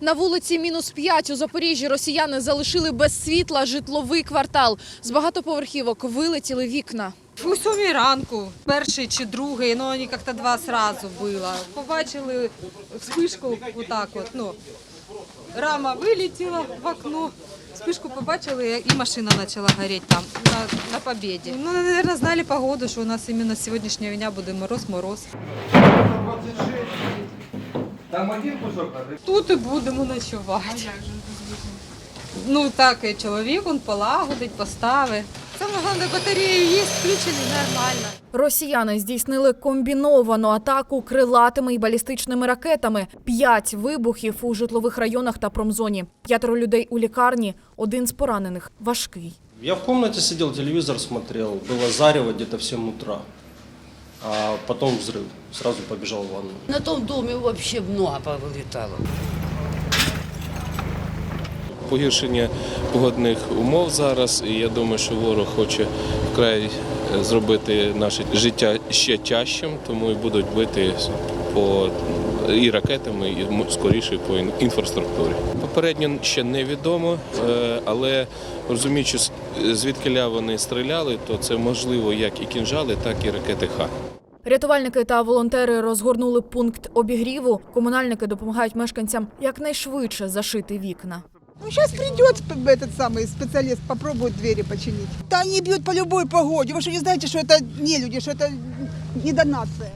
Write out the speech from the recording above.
На вулиці мінус 5 у Запоріжжі росіяни залишили без світла житловий квартал. З багатоповерхівок вилетіли вікна. У сьомій ранку, перший чи другий, ну вони як-то два сразу було. Побачили вспишку отак от, ну, рама вилетіла в окно, вспишку побачили і машина почала горіти там, на, на Побєді. Ну, мабуть, знали погоду, що у нас іменно з сьогоднішнього дня буде мороз-мороз. Там один кусок, а Тут і будемо ночувати. Ну так, і чоловік він полагодить, поставить. Саме головне, батарею є, включені нормально. Росіяни здійснили комбіновану атаку крилатими і балістичними ракетами. П'ять вибухів у житлових районах та промзоні. П'ятеро людей у лікарні, один з поранених важкий. Я в комнате сидел, телевизор смотрел. Было зарево где-то в 7 утра. А потом взрыв. Сразу побежал в ванну. На том доме вообще много повылетало. погіршення погодних умов зараз, і я думаю, що ворог хоче вкрай е, зробити наше життя ще тяжчим, тому і будуть бити по і ракетами, і м- скоріше по ін- інфраструктурі. Попередньо ще невідомо, е, але розуміючи, з- звідкиля вони стріляли, то це можливо як і кінжали, так і ракети Х. Рятувальники та волонтери розгорнули пункт обігріву. Комунальники допомагають мешканцям якнайшвидше зашити вікна. Ну, сейчас придет п- этот самый специалист, попробует двери починить. Да они бьют по любой погоде. Вы что не знаете, что это не люди, что это не до нация?